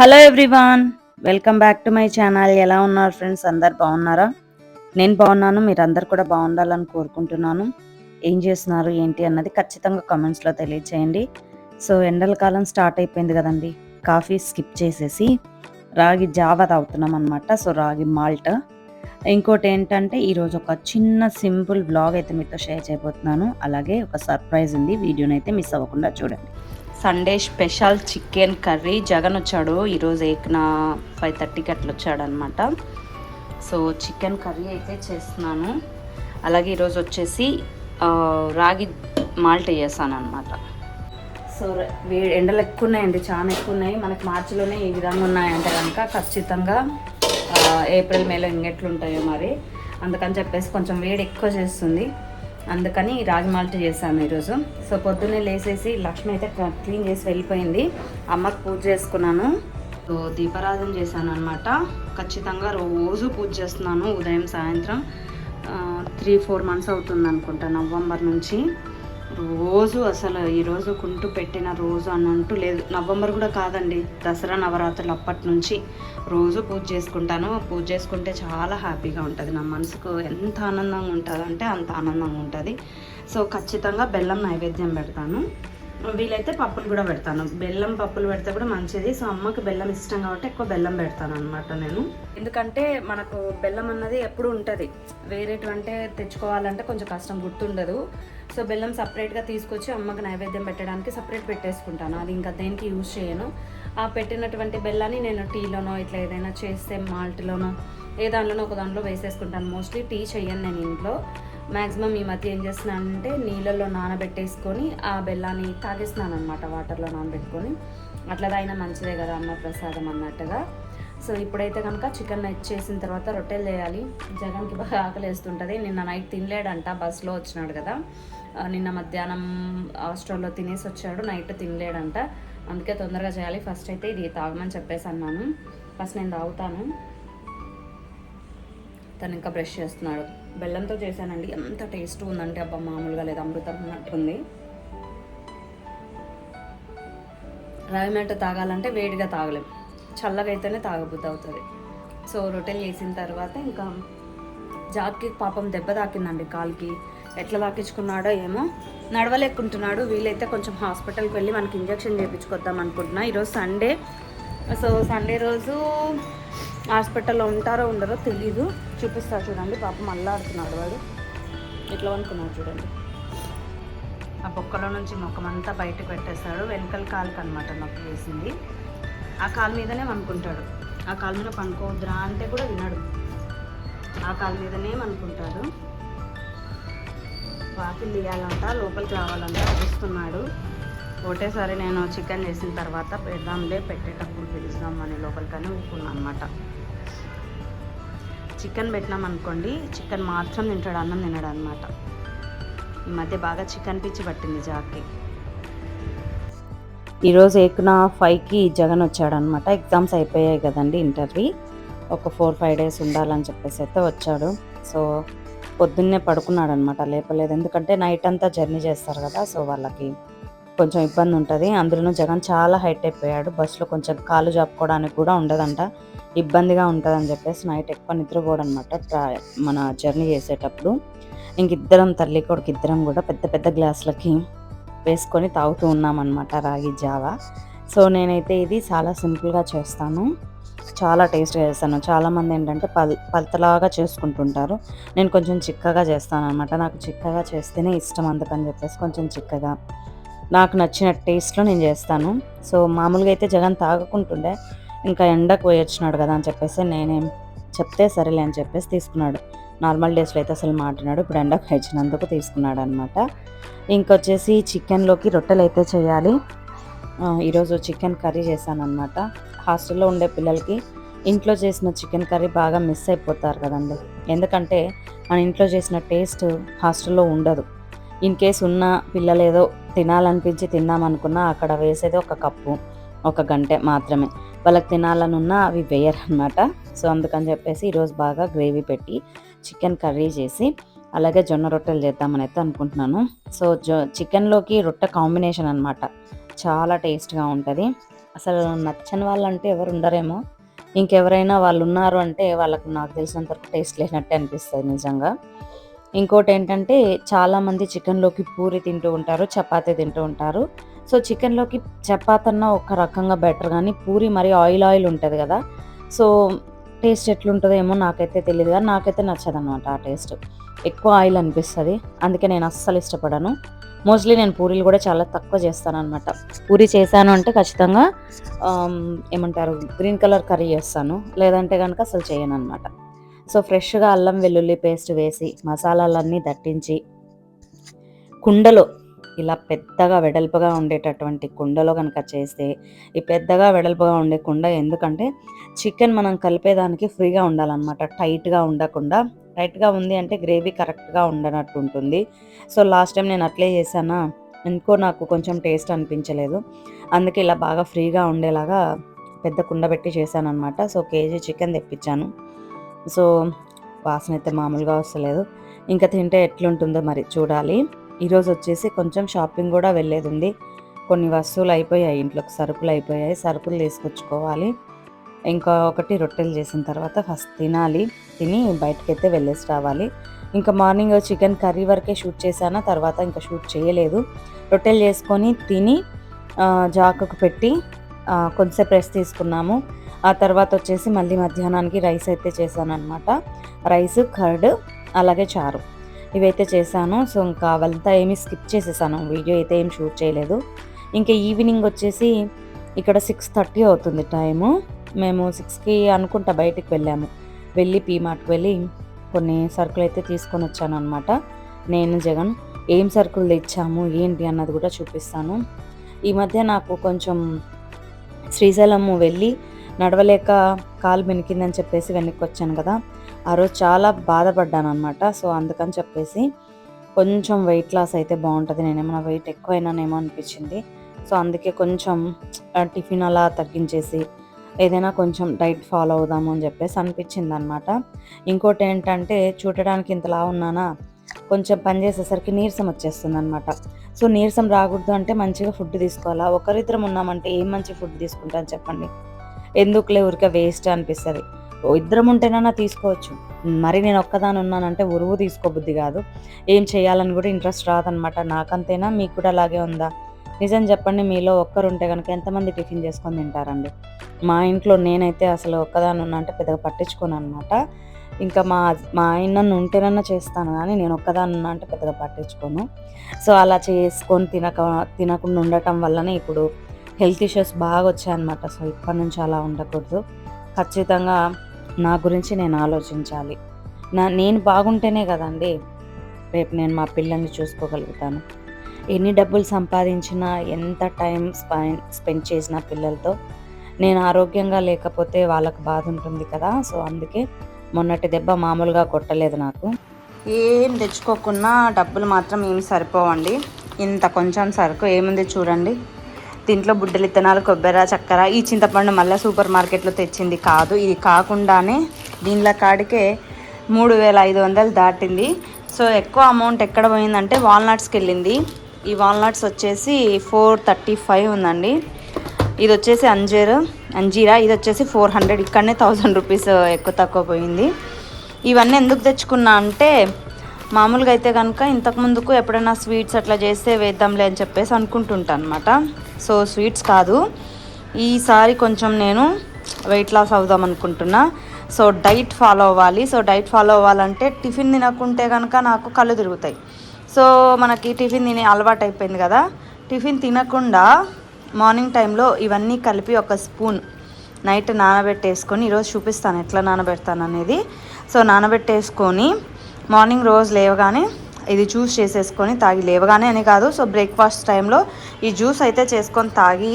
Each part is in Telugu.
Hello everyone welcome back to my channel ఎలా ఉన్నారు ఫ్రెండ్స్ అందరు బాగున్నారా? నేను బాగున్నాను మీరందరు కూడా బాగుండాలని కోరుకుంటున్నాను. ఏం చేస్తున్నారు ఏంటి అన్నది ఖచ్చితంగా కామెంట్స్లో తెలియచేయండి. సో ఎండల కాలం స్టార్ట్ అయిపోయింది కదండి. కాఫీ స్కిప్ చేసేసి రాగి జావా తాగుతున్నాం అనమాట సో రాగి మాల్ట్ ఇంకోటి ఏంటంటే ఈరోజు ఒక చిన్న సింపుల్ బ్లాగ్ అయితే మీతో షేర్ చేయబోతున్నాను. అలాగే ఒక సర్ప్రైజ్ ఉంది వీడియోని అయితే మిస్ అవ్వకుండా చూడండి. Sunday special chicken curry. Jagan వచ్చాడు. ఈరోజు ఏకన ఫైవ్ థర్టీకి అట్లా వచ్చాడు అనమాట సో చికెన్ కర్రీ అయితే చేస్తున్నాను. అలాగే ఈరోజు వచ్చేసి రాగి మాల్ట్ చేస్తాను అనమాట సో వే ఎండలు ఎక్కువ ఉన్నాయండి చాలా ఎక్కువ ఉన్నాయి మనకి మార్చిలోనే ఈ విధంగా ఉన్నాయంటే కనుక ఖచ్చితంగా ఏప్రిల్ మేలో ఇంకెట్లుంటాయో మరి. అందుకని చెప్పేసి కొంచెం వేడి ఎక్కువ చేస్తుంది. అందుకని రాగి మాల్ట్ చేశాను ఈరోజు. సో పొద్దున్నే లేసేసి లక్ష్మి అయితే క్లీన్ చేసి వెళ్ళిపోయింది. అమ్మకి పూజ చేసుకున్నాను. సో దీపారాధన చేశాను అనమాట ఖచ్చితంగా రోజు పూజ చేస్తున్నాను ఉదయం సాయంత్రం. త్రీ ఫోర్ మంత్స్ అవుతుంది అనుకుంటా నవంబర్ నుంచి. రోజు అసలు ఈరోజు కుంటు కుంటూ పెట్టిన రోజు అని అంటూ లేదు. నవంబర్ కూడా కాదండి. దసరా నవరాత్రులు అప్పటి నుంచి రోజు పూజ చేసుకుంటాను. పూజ చేసుకుంటే చాలా హ్యాపీగా ఉంటుంది. నా మనసుకు ఎంత ఆనందంగా ఉంటుంది అంటే అంత ఆనందంగా ఉంటుంది. సో ఖచ్చితంగా బెల్లం నైవేద్యం పెడతాను. వీలైతే పప్పులు కూడా పెడతాను. బెల్లం పప్పులు పెడితే కూడా మంచిది. సో అమ్మకి బెల్లం ఇష్టం కాబట్టి ఎక్కువ బెల్లం పెడతాను అనమాట నేను. ఎందుకంటే మనకు బెల్లం అన్నది ఎప్పుడు ఉంటుంది. వేరేటువంటి తెచ్చుకోవాలంటే కొంచెం కష్టం గుర్తుండదు. సో బెల్లం సపరేట్గా తీసుకొచ్చి అమ్మకి నైవేద్యం పెట్టడానికి సపరేట్ పెట్టేసుకుంటాను. అది ఇంకా దేనికి యూజ్ చేయను. ఆ పెట్టినటువంటి బెల్లాన్ని నేను టీలోనో ఇట్లా ఏదైనా చేస్తే మాల్ట్లోనో ఏ దాంట్లోనో ఒక దాంట్లో వేసేసుకుంటాను. మోస్ట్లీ టీ చెయ్యను నేను ఇంట్లో. మ్యాక్సిమం ఈ మధ్య ఏం చేస్తున్నానంటే నీళ్ళల్లో నానబెట్టేసుకొని ఆ బెల్లాన్ని తాగేస్తున్నాను అనమాట వాటర్లో నానబెట్టుకొని. అట్లా తాగినా మంచిదే కదా అన్న ప్రసాదం అన్నట్టుగా. సో ఇప్పుడైతే కనుక చికెన్ చేసిన తర్వాత రొట్టెలు చేయాలి. జగన్కి బాగా ఆకలి వేస్తుంటుంది నిన్న నైట్ తినలేడంట బస్సులో వచ్చినాడు కదా. నిన్న మధ్యాహ్నం హాస్టల్లో తినేసి వచ్చాడు నైట్ తినలేడంట. అందుకే తొందరగా చేయాలి. ఫస్ట్ అయితే ఇది తాగమని చెప్పేసి అన్నాను. ఫస్ట్ నేను తాగుతాను. తను ఇంకా బ్రష్ చేస్తున్నాడు. బెల్లంతో చేశానండి. ఎంత టేస్ట్ ఉందంటే అబ్బా మామూలుగా లేదు. అమృతం ఉన్నట్టుంది. రాగి మేట తాగాలంటే వేడిగా తాగలేం. చల్లగా అయితేనే తాగబుద్ధి అవుతుంది. సో రొట్టెలు చేసిన తర్వాత ఇంకా జాక్కి పాపం దెబ్బ తాకిందండి కాలుకి. ఎట్లా తాకించుకున్నాడో ఏమో నడవలేకుంటున్నాడు. వీలైతే కొంచెం హాస్పిటల్కి వెళ్ళి మనకి ఇంజక్షన్ చేయించుకొద్దాం అనుకుంటున్నా. ఈరోజు సండే. సో సండే రోజు హాస్పిటల్లో ఉంటారో ఉండరో తెలీదు. చూపిస్తా చూడండి. పాపం అల్లాడుతున్నాడు వాడు. ఎట్లా అనుకున్నాడు చూడండి. ఆ బొక్కలో నుంచి మొక్కమంతా బయటకు పెట్టేస్తాడు. వెనకల కాలుకి అనమాట నొప్పి వేసింది. ఆ కాలు మీదనే అనుకుంటాడు ఆ కాలు మీద పనుకోవద్దురా అంటే కూడా వినడు. ఆ కాలు మీదనే అనుకుంటాడు వాకిల్ తీయాలంట లోపలికి రావాలంట చూస్తున్నాడు ఒకటేసారి నేను చికెన్ చేసిన తర్వాత పెడదాంలే పెట్టేటప్పుడు పిలుస్తామని లోపలికని ఊపుకున్నాను అనమాట చికెన్ పెట్టినాం అనుకోండి చికెన్ మాత్రం తింటాడు అన్నం తినడు అనమాట ఈ మధ్య బాగా చికెన్ పిచ్చి పట్టింది జాకి. ఈరోజు ఏకున ఫైవ్కి జగన్ వచ్చాడనమాట ఎగ్జామ్స్ అయిపోయాయి కదండి ఇంటర్వ్యూ. ఒక ఫోర్ ఫైవ్ డేస్ ఉండాలని చెప్పేసి అయితే వచ్చాడు. సో పొద్దున్నే పడుకున్నాడు అనమాట లేపలేదు. ఎందుకంటే నైట్ అంతా జర్నీ చేస్తారు కదా సో వాళ్ళకి కొంచెం ఇబ్బంది ఉంటుంది. అందులోనూ జగన్ చాలా హైట్ అయిపోయాడు. బస్సులో కొంచెం కాలు జాపుకోవడానికి కూడా ఉండదంట. ఇబ్బందిగా ఉంటుందని చెప్పేసి నైట్ ఎక్కువ నిద్రపోవడనమాట మన జర్నీ చేసేటప్పుడు. ఇంక ఇద్దరం తల్లి కొడుకు ఇద్దరం కూడా పెద్ద పెద్ద గ్లాసులకి వేసుకొని తాగుతూ ఉన్నామన్నమాట రాగి జావా. సో నేనైతే ఇది చాలా సింపుల్గా చేస్తాను. చాలా టేస్ట్గా చేస్తాను. చాలామంది ఏంటంటే పల్ పలతలాగా చేసుకుంటుంటారు. నేను కొంచెం చిక్కగా చేస్తాను అనమాట నాకు చిక్కగా చేస్తేనే ఇష్టం అందుకని చెప్పేసి కొంచెం చిక్కగా నాకు నచ్చిన టేస్ట్లో నేను చేస్తాను. సో మామూలుగా అయితే జగన్ తాగకుంటుండే ఇంకా ఎండకు పోయొచ్చినాడు కదా అని చెప్పేసి నేనేం చెప్తే సరేలే అని చెప్పేసి తీసుకున్నాడు. నార్మల్ డేస్లో అయితే అసలు మాట్లాడాడు ఇప్పుడు ఎండకు వచ్చినందుకు తీసుకున్నాడు అనమాట ఇంకొచ్చేసి చికెన్లోకి రొట్టెలు అయితే చేయాలి. ఈరోజు చికెన్ కర్రీ చేశాను అనమాట హాస్టల్లో ఉండే పిల్లలకి ఇంట్లో చేసిన చికెన్ కర్రీ బాగా మిస్ అయిపోతారు కదండి. ఎందుకంటే మన ఇంట్లో చేసిన టేస్ట్ హాస్టల్లో ఉండదు. ఇన్ కేస్ ఉన్న పిల్లలు ఏదో తినాలనిపించి తిందామనుకున్నా అక్కడ వేసేది ఒక కప్పు ఒక గంట మాత్రమే. వాళ్ళకి తినాలనున్నా అవి వేయరనమాట సో అందుకని చెప్పేసి ఈరోజు బాగా గ్రేవీ పెట్టి చికెన్ కర్రీ చేసి అలాగే జొన్న రొట్టెలు చేద్దామని అయితే అనుకుంటున్నాను. సో జొ చికెన్లోకి రొట్టె కాంబినేషన్ అనమాట చాలా టేస్ట్గా ఉంటుంది. అసలు నచ్చని వాళ్ళంటే ఎవరు ఉండరేమో. ఇంకెవరైనా వాళ్ళు ఉన్నారు అంటే వాళ్ళకు నాకు తెలిసినంత వరకు టేస్ట్ లేనట్టే అనిపిస్తుంది నిజంగా. ఇంకోటి ఏంటంటే చాలామంది చికెన్లోకి పూరి తింటూ ఉంటారు చపాతీ తింటూ ఉంటారు. సో చికెన్లోకి చపాతీ అన్న ఒక రకంగా బెటర్ కానీ పూరి మరి ఆయిల్ ఆయిల్ ఉంటుంది కదా. సో టేస్ట్ ఎట్లుంటుందో ఏమో నాకైతే తెలియదు కానీ నాకైతే నచ్చదు అనమాట ఆ టేస్ట్. ఎక్కువ ఆయిల్ అనిపిస్తుంది. అందుకే నేను అస్సలు ఇష్టపడను. మోస్ట్లీ నేను పూరీలు కూడా చాలా తక్కువ చేస్తాను అనమాట పూరి చేశాను అంటే ఖచ్చితంగా ఏమంటారు గ్రీన్ కలర్ కర్రీ చేస్తాను. లేదంటే కనుక అసలు చేయను అనమాట సో ఫ్రెష్గా అల్లం వెల్లుల్లి పేస్ట్ వేసి మసాలాలన్నీ దట్టించి కుండలో ఇలా పెద్దగా వెడల్పుగా ఉండేటటువంటి కుండలో కనుక చేస్తే ఈ పెద్దగా వెడల్పుగా ఉండే కుండ ఎందుకంటే చికెన్ మనం కలిపేదానికి ఫ్రీగా ఉండాలన్నమాట. టైట్గా ఉండకుండా. టైట్గా ఉంది అంటే గ్రేవీ కరెక్ట్గా ఉండనట్టు ఉంటుంది. సో లాస్ట్ టైం నేను అట్లే చేశానా? ఎందుకో నాకు కొంచెం టేస్ట్ అనిపించలేదు. అందుకే ఇలా బాగా ఫ్రీగా ఉండేలాగా పెద్ద కుండ పెట్టి చేశాను అనమాట సో కేజీ చికెన్ తెప్పించాను. సో వాసన అయితే మామూలుగా వస్తలేదు. ఇంకా తింటే ఎట్లుంటుందో మరి చూడాలి. ఈరోజు వచ్చేసి కొంచెం షాపింగ్ కూడా వెళ్ళేది ఉంది కొన్ని వస్తువులు అయిపోయాయి ఇంట్లోకి సరుకులు అయిపోయాయి. సరుకులు తీసుకొచ్చుకోవాలి. ఇంకా ఒకటి రొట్టెలు చేసిన తర్వాత ఫస్ట్ తినాలి. తిని బయటకైతే వెళ్ళేసి రావాలి. ఇంకా మార్నింగ్ చికెన్ కర్రీ వరకే షూట్ చేశాను తర్వాత ఇంకా షూట్ చేయలేదు. రొట్టెలు చేసుకొని తిని జాకకు పెట్టి కొంచెం కొంతసేపు రెస్ట్ తీసుకున్నాము. ఆ తర్వాత వచ్చేసి మళ్ళీ మధ్యాహ్నానికి రైస్ అయితే చేశాను అనమాట రైస్ కర్డ్ అలాగే చారు. ఇవైతే చేశాను. సో ఇంకా అవంతా ఏమీ స్కిప్ చేసేసాను. వీడియో అయితే ఏం షూట్ చేయలేదు. ఇంకా ఈవినింగ్ వచ్చేసి ఇక్కడ సిక్స్ థర్టీ అవుతుంది టైము. మేము సిక్స్కి అనుకుంటా బయటికి వెళ్ళాము. వెళ్ళి పీమార్ట్కి వెళ్ళి కొన్ని సరుకులు అయితే తీసుకొని వచ్చాను అనమాట నేను జగన్ ఏం సరుకులు తెచ్చాము ఏంటి అన్నది కూడా చూపిస్తాను. ఈ మధ్య నాకు కొంచెం శ్రీశైలము వెళ్ళి నడవలేక కాలు బెనికిందని చెప్పేసి వెనక్కి వచ్చాను కదా. ఆ రోజు చాలా బాధపడ్డాను అనమాట సో అందుకని చెప్పేసి కొంచెం వెయిట్ లాస్ అయితే బాగుంటుంది. నేనేమైనా వెయిట్ ఎక్కువైనానేమో అనిపించింది. సో అందుకే కొంచెం టిఫిన్ అలా తగ్గించేసి ఏదైనా కొంచెం డైట్ ఫాలో అవుదాము అని చెప్పేసి అనిపించింది అనమాట ఇంకోటి ఏంటంటే చూడడానికి ఇంతలా ఉన్నానా? కొంచెం పని చేసేసరికి నీరసం వచ్చేస్తుంది అనమాట సో నీరసం రాకూడదు అంటే మంచిగా ఫుడ్ తీసుకోవాలా? ఒకరిద్దరం ఉన్నామంటే ఏం మంచి ఫుడ్ తీసుకుంటాను చెప్పండి? ఎందుకులే ఊరికే వేస్ట్ అనిపిస్తుంది. ఓ ఇద్దరం ఉంటేనన్నా తీసుకోవచ్చు. మరి నేను ఒక్కదాని ఉన్నానంటే ఉరువు తీసుకోబుద్ది కాదు. ఏం చేయాలని కూడా ఇంట్రెస్ట్ రాదనమాట నాకంతేనా? మీకు కూడా అలాగే ఉందా? నిజం చెప్పండి మీలో ఒక్కరు ఉంటే కనుక ఎంతమంది టిఫిన్ చేసుకొని తింటారండి? మా ఇంట్లో నేనైతే అసలు ఒక్కదాని ఉన్నా అంటే పెద్దగా పట్టించుకోను అనమాట ఇంకా మా మా ఆయన నన్ను ఉంటేనన్నా చేస్తాను కానీ నేను ఒక్కదాని ఉన్నా అంటే పెద్దగా పట్టించుకోను. సో అలా చేసుకొని తినక తినకుండా ఉండటం వల్లనే ఇప్పుడు హెల్త్ ఇష్యూస్ బాగా వచ్చాయన్నమాట. సో ఇప్పటి నుంచి అలా ఉండకూడదు. ఖచ్చితంగా నా గురించి నేను ఆలోచించాలి. నా నేను బాగుంటేనే కదండి రేపు నేను మా పిల్లల్ని చూసుకోగలుగుతాను. ఎన్ని డబ్బులు సంపాదించినా ఎంత టైం స్పెండ్ స్పెండ్ చేసిన పిల్లలతో నేను ఆరోగ్యంగా లేకపోతే వాళ్ళకు బాధ ఉంటుంది కదా. సో అందుకే మొన్నటి దెబ్బ మామూలుగా కొట్టలేదు నాకు. ఏం తెచ్చుకోకున్నా డబ్బులు మాత్రం ఏమి సరిపోవండి. ఇంత కొంచెం సరుకు ఏముంది చూడండి. దీంట్లో బుడ్డలు ఇత్తనాలు కొబ్బరి చక్కెర ఈ చింతపండు మళ్ళీ సూపర్ మార్కెట్లో తెచ్చింది కాదు. ఇది కాకుండానే దీనిలో కాడికే మూడు వేల ఐదు వందలు దాటింది. సో ఎక్కువ అమౌంట్ ఎక్కడ పోయిందంటే వాల్నట్స్కి వెళ్ళింది. ఈ వాల్నట్స్ వచ్చేసి ఫోర్ థర్టీ ఫైవ్ ఉందండి. ఇది వచ్చేసి అంజీర్ అంజీరా ఇది వచ్చేసి ఫోర్ హండ్రెడ్. ఇక్కడనే థౌజండ్ రూపీస్ ఎక్కువ తక్కువ పోయింది. ఇవన్నీ ఎందుకు తెచ్చుకున్నా అంటే మామూలుగా అయితే కనుక ఇంతకు ముందుకు ఎప్పుడైనా స్వీట్స్ అట్లా చేస్తే వేద్దాంలే అని చెప్పేసి అనుకుంటుంటా అనమాట సో స్వీట్స్ కాదు. ఈసారి కొంచెం నేను వెయిట్ లాస్ అవుదాం అనుకుంటున్నా. సో డైట్ ఫాలో అవ్వాలి. సో డైట్ ఫాలో అవ్వాలంటే టిఫిన్ తినకుంటే కనుక నాకు కళ్ళు తిరుగుతాయి. సో మనకి టిఫిన్ తినే అలవాటు అయిపోయింది కదా. టిఫిన్ తినకుండా మార్నింగ్ టైంలో ఇవన్నీ కలిపి ఒక స్పూన్ నైట్ నానబెట్టేసుకొని ఈరోజు చూపిస్తాను ఎట్లా నానబెడతాను అనేది. సో నానబెట్టేసుకొని మార్నింగ్ రోజు లేవగానే ఇది జ్యూస్ చేసేసుకొని తాగి లేవగానే అని కాదు సో బ్రేక్ఫాస్ట్ టైంలో ఈ జ్యూస్ అయితే చేసుకొని తాగి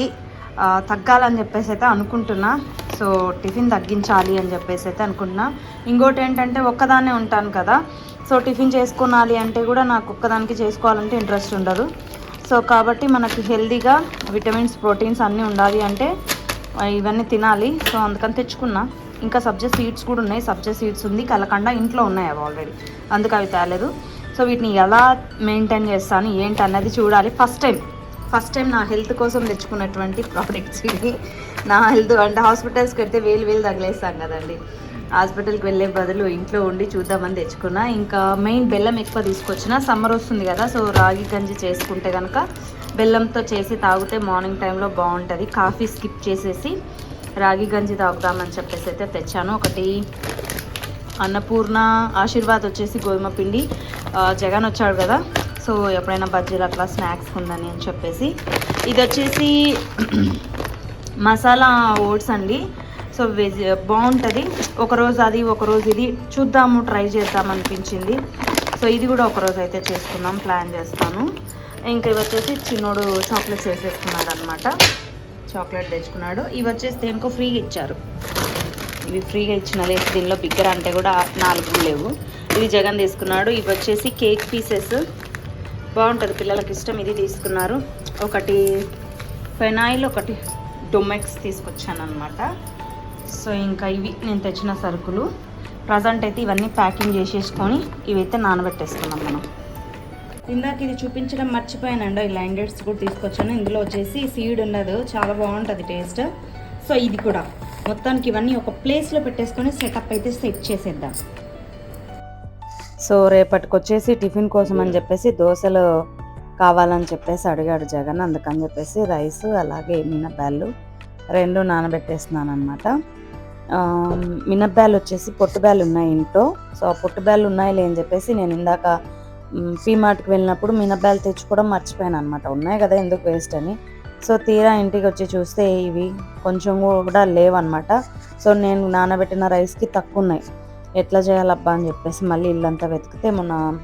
తగ్గాలని చెప్పేసి అయితే అనుకుంటున్నా. సో టిఫిన్ తగ్గించాలి అని చెప్పేసి అయితే అనుకుంటున్నా. ఇంకోటి ఏంటంటే ఒక్కదాన్నే ఉంటాను కదా సో టిఫిన్ చేసుకోనాలి అంటే కూడా నాకు ఒక్కదానికి చేసుకోవాలంటే ఇంట్రెస్ట్ ఉండదు. సో కాబట్టి మనకి హెల్దీగా విటమిన్స్ ప్రోటీన్స్ అన్నీ ఉండాలి అంటే ఇవన్నీ తినాలి. సో అందుకని తెచ్చుకున్నా. ఇంకా సబ్జెక్ట్ సీడ్స్ కూడా ఉన్నాయి. సబ్జెక్ట్ సీడ్స్ ఉంది. కలకండ ఇంట్లో ఉన్నాయి అవి ఆల్రెడీ. అందుకు అవి తేలేదు. సో వీటిని ఎలా మెయింటైన్ చేస్తాను ఏంటి అన్నది చూడాలి. ఫస్ట్ టైం ఫస్ట్ టైం నా హెల్త్ కోసం తెచ్చుకున్నటువంటి ప్రోడక్ట్స్ ఇవి. నా హెల్త్ అంటే హాస్పిటల్స్కి వెళ్తే వేలు వేలు తగిలేస్తాం కదండి. హాస్పిటల్కి వెళ్ళే బదులు ఇంట్లో ఉండి చూద్దామని తెచ్చుకున్నా. ఇంకా మెయిన్ బెల్లం ఎక్కువ తీసుకొచ్చిన సమ్మర్ వస్తుంది కదా సో రాగి గంజి చేసుకుంటే కనుక బెల్లంతో చేసి తాగితే మార్నింగ్ టైంలో బాగుంటుంది. కాఫీ స్కిప్ చేసేసి రాగి గంజి తాగుదామని చెప్పేసి అయితే తెచ్చాను. ఒకటి అన్నపూర్ణ ఆశీర్వాద్ వచ్చేసి గోధుమ పిండి. జగన్ వచ్చాడు కదా. సో ఎప్పుడైనా బజ్జీలు అట్లా స్నాక్స్ ఉందని అని చెప్పేసి. ఇది వచ్చేసి మసాలా ఓట్స్ అండి. సో వెజ్ బాగుంటుంది. ఒకరోజు అది ఒకరోజు ఇది. చూద్దాము ట్రై చేద్దాం అనిపించింది. సో ఇది కూడా ఒకరోజు అయితే చేసుకుందాం ప్లాన్ చేస్తాను. ఇంకా ఇవి వచ్చేసి చిన్నోడు చాక్లెట్స్ వేసేసుకున్నాడు అనమాట చాక్లెట్ తెచ్చుకున్నాడు. ఇవి వచ్చేసి దేనికో ఫ్రీగా ఇచ్చారు. ఇవి ఫ్రీగా ఇచ్చిన లేదు దీనిలో బిగ్గర అంటే కూడా నాలుగు లేవు. ఇది జగన్ తీసుకున్నాడు. ఇవి వచ్చేసి కేక్ పీసెస్. బాగుంటుంది. పిల్లలకి ఇష్టం ఇది తీసుకున్నారు. ఒకటి ఫెనాయిల్ ఒకటి డొమెక్స్ తీసుకొచ్చాను అనమాట సో ఇంకా ఇవి నేను తెచ్చిన సరుకులు. ప్రజెంట్ అయితే ఇవన్నీ ప్యాకింగ్ చేసేసుకొని ఇవైతే నానబెట్టేసుకున్నాం మనం. ఇందాక ఇది చూపించడం మర్చిపోయానండి ఈ లైండెడ్స్ కూడా తీసుకొచ్చాను. ఇందులో వచ్చేసి సీడ్ ఉండదు చాలా బాగుంటుంది టేస్ట్ సో ఇది కూడా. మొత్తానికి ఇవన్నీ ఒక ప్లేస్లో పెట్టేసుకొని సెటప్ అయితే సెట్ చేసేద్దాం. సో రేపటికొచ్చేసి టిఫిన్ కోసం అని చెప్పేసి దోశలు కావాలని చెప్పేసి అడిగాడు జగన్. అందుకని చెప్పేసి రైస్ అలాగే మినప్పాలు రెండు నానబెట్టేస్తున్నాను అనమాట మినప్పాలు వచ్చేసి పొట్టుబ్యాలు ఉన్నాయి ఇంట్లో. సో ఆ పొట్టుబ్యాలు ఉన్నాయి లేని చెప్పేసి నేను ఇందాక పీమార్ట్కి వెళ్ళినప్పుడు మినప్పాలు తెచ్చుకోవడం మర్చిపోయాను అనమాట ఉన్నాయి కదా ఎందుకు వేస్ట్ అని. సో తీరా ఇంటికి వచ్చి చూస్తే ఇవి కొంచెం కూడా లేవన్నమాట. సో నేను నానబెట్టిన రైస్కి తక్కువ ఉన్నాయి ఎట్లా చేయాలబ్బా అని చెప్పేసి మళ్ళీ ఇల్లంతా వెతికితే మన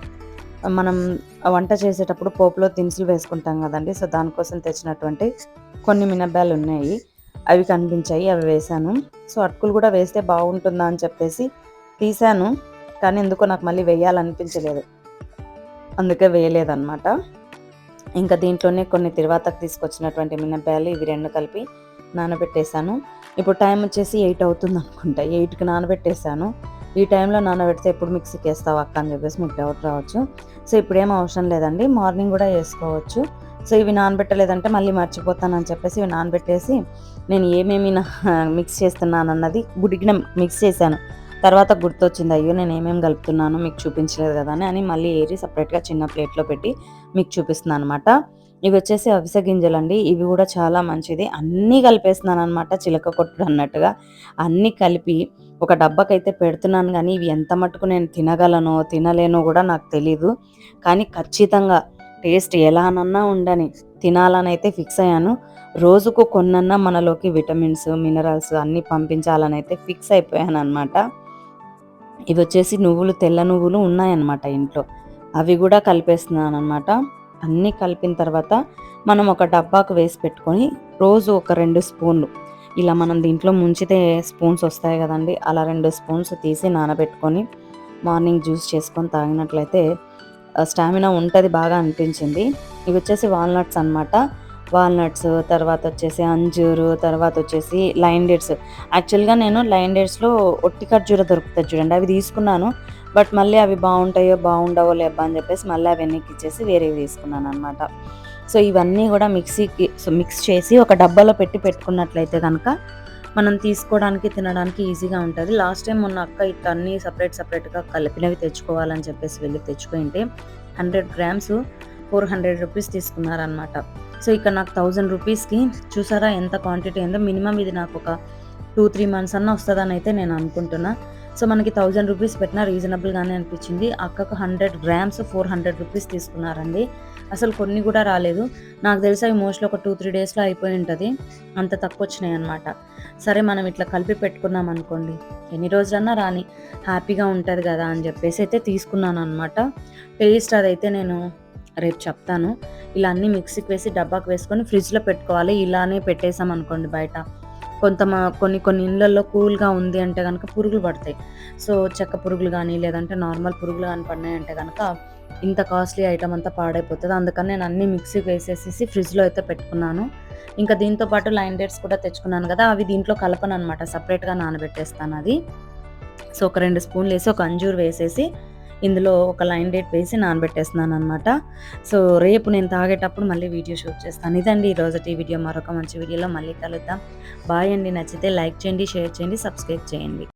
మనం వంట చేసేటప్పుడు పోపులో దినుసులు వేసుకుంటాం కదండి సో దానికోసం తెచ్చినటువంటి కొన్ని మినబ్బాలు ఉన్నాయి. అవి కనిపించాయి అవి వేశాను. సో అటుకులు కూడా వేస్తే బాగుంటుందా అని చెప్పేసి తీశాను. కానీ ఎందుకో నాకు మళ్ళీ వేయాలనిపించలేదు. అందుకే వేయలేదన్నమాట. ఇంకా దీంట్లోనే కొన్ని తిరువాతకు తీసుకొచ్చినటువంటి మినపాయలు ఇవి రెండు కలిపి నానబెట్టేశాను. ఇప్పుడు టైం వచ్చేసి ఎయిట్ అవుతుంది అనుకుంటా. ఎయిట్కి నానబెట్టేశాను. ఈ టైంలో నానబెడితే ఎప్పుడు మిక్సీకి వేస్తావు అక్క అని చెప్పేసి మీకు డౌట్ రావచ్చు. సో ఇప్పుడు ఏం అవసరం లేదండి. మార్నింగ్ కూడా వేసుకోవచ్చు. సో ఇవి నానబెట్టలేదంటే మళ్ళీ మర్చిపోతానని చెప్పేసి ఇవి నానబెట్టేసి నేను ఏమేమి నా మిక్స్ చేస్తున్నాను అన్నది గుడిగిన మిక్స్ చేశాను. తర్వాత గుర్తొచ్చింది అయ్యో నేను ఏమేమి కలుపుతున్నాను మీకు చూపించలేదు కదా అని అని మళ్ళీ ఏరి సపరేట్గా చిన్న ప్లేట్లో పెట్టి మీకు చూపిస్తున్నాను అనమాట ఇవి వచ్చేసి అవిసె గింజలు అండి ఇవి కూడా చాలా మంచిది. అన్నీ కలిపేస్తున్నాను అనమాట చిలక కొట్టుడు అన్నట్టుగా. అన్నీ కలిపి ఒక డబ్బాకైతే పెడుతున్నాను కానీ ఇవి ఎంత మట్టుకు నేను తినగలను తినలేనో కూడా నాకు తెలీదు. కానీ ఖచ్చితంగా టేస్ట్ ఎలానన్నా ఉండని తినాలని అయితే ఫిక్స్ అయ్యాను. రోజుకు కొన్నన్నా మనలోకి విటమిన్స్ మినరల్స్ అన్నీ పంపించాలని అయితే ఫిక్స్ అయిపోయాను అనమాట ఇవి వచ్చేసి నువ్వులు తెల్ల నువ్వులు ఉన్నాయన్నమాట ఇంట్లో. అవి కూడా కలిపేస్తున్నాను అనమాట అన్నీ కలిపిన తర్వాత మనం ఒక డబ్బాకు వేసి పెట్టుకొని రోజు ఒక రెండు స్పూన్లు. ఇలా మనం దీంట్లో ముంచితే స్పూన్స్ వస్తాయి కదండి అలా రెండు స్పూన్స్ తీసి నానబెట్టుకొని మార్నింగ్ జ్యూస్ చేసుకొని తాగినట్లయితే స్టామినా ఉంటుంది బాగా అనిపించింది. ఇవి వచ్చేసి వాల్నట్స్ అన్నమాట. వాల్నట్స్ తర్వాత వచ్చేసి అంజూరు తర్వాత వచ్చేసి లైన్ డేట్స్. యాక్చువల్గా నేను లైన్ డేట్స్లో ఒట్టి ఖర్జూర దొరుకుతుంది చూడండి అవి తీసుకున్నాను. బట్ మళ్ళీ అవి బాగుంటాయో బాగుండవో లేబ్బా అని చెప్పేసి మళ్ళీ అవి వెనక్కి ఇచ్చేసి వేరేవి తీసుకున్నాను అనమాట సో ఇవన్నీ కూడా మిక్సీకి సో మిక్స్ చేసి ఒక డబ్బాలో పెట్టి పెట్టుకున్నట్లయితే కనుక మనం తీసుకోవడానికి తినడానికి ఈజీగా ఉంటుంది. లాస్ట్ టైం మొన్న అక్క ఇట్లా అన్నీ సపరేట్ సపరేట్గా కలిపినవి తెచ్చుకోవాలని చెప్పేసి వెళ్ళి తెచ్చుకుంటే hundred grams four hundred rupees తీసుకున్నారనమాట so ఇక్కడ నాకు థౌజండ్ రూపీస్కి చూసారా ఎంత క్వాంటిటీ ఉందో మినిమం ఇది నాకు ఒక టూ త్రీ మంత్స్ అన్న వస్తుందని అయితే నేను అనుకుంటున్నా. సో మనకి థౌజండ్ రూపీస్ పెట్టినా రీజనబుల్గానే అనిపించింది. అక్కకు hundred grams four hundred rupees తీసుకున్నారండి. అసలు కొన్ని కూడా రాలేదు. నాకు తెలిసి అవి మోస్ట్లీ ఒక టూ త్రీ డేస్లో అయిపోయి ఉంటుంది. అంత తక్కువ వచ్చినాయి అనమాట సరే మనం ఇట్లా కలిపి పెట్టుకున్నాం అనుకోండి. ఎన్ని రోజులన్నా రాని హ్యాపీగా ఉంటుంది కదా అని చెప్పేసి అయితే తీసుకున్నాను అనమాట టేస్ట్ అదైతే నేను రేపు చెప్తాను. ఇలా అన్నీ మిక్సీకి వేసి డబ్బాకి వేసుకొని ఫ్రిడ్జ్లో పెట్టుకోవాలి. ఇలానే పెట్టేసాం అనుకోండి బయట. కొంత కొన్ని కొన్ని ఇళ్ళల్లో కూల్గా ఉంది అంటే కనుక పురుగులు పడతాయి. సో చెక్క పురుగులు కానీ లేదంటే నార్మల్ పురుగులు కానీ పడినాయి అంటే కనుక ఇంత కాస్ట్లీ ఐటమ్ అంతా పాడైపోతుంది. అందుకని నేను అన్ని మిక్సీకి వేసేసేసి ఫ్రిడ్జ్లో అయితే పెట్టుకున్నాను. ఇంకా దీంతో పాటు లైన్ డేట్స్ కూడా తెచ్చుకున్నాను కదా అవి దీంట్లో కలపను అనమాట సపరేట్గా నానబెట్టేస్తాను అది. సో ఒక రెండు స్పూన్లు వేసి ఒక అంజూరు వేసేసి ఇందులో ఒక లైన్ డేట్ వేసి నానబెట్టేస్తున్నాను అనమాట సో రేపు నేను తాగేటప్పుడు మళ్ళీ వీడియో షూట్ చేస్తాను. ఇదండి ఈరోజు ఈ వీడియో. మరొక మంచి వీడియోలో మళ్ళీ కలుద్దాం. బాయ్ అండి. నచ్చితే లైక్ చేయండి షేర్ చేయండి సబ్స్క్రైబ్ చేయండి.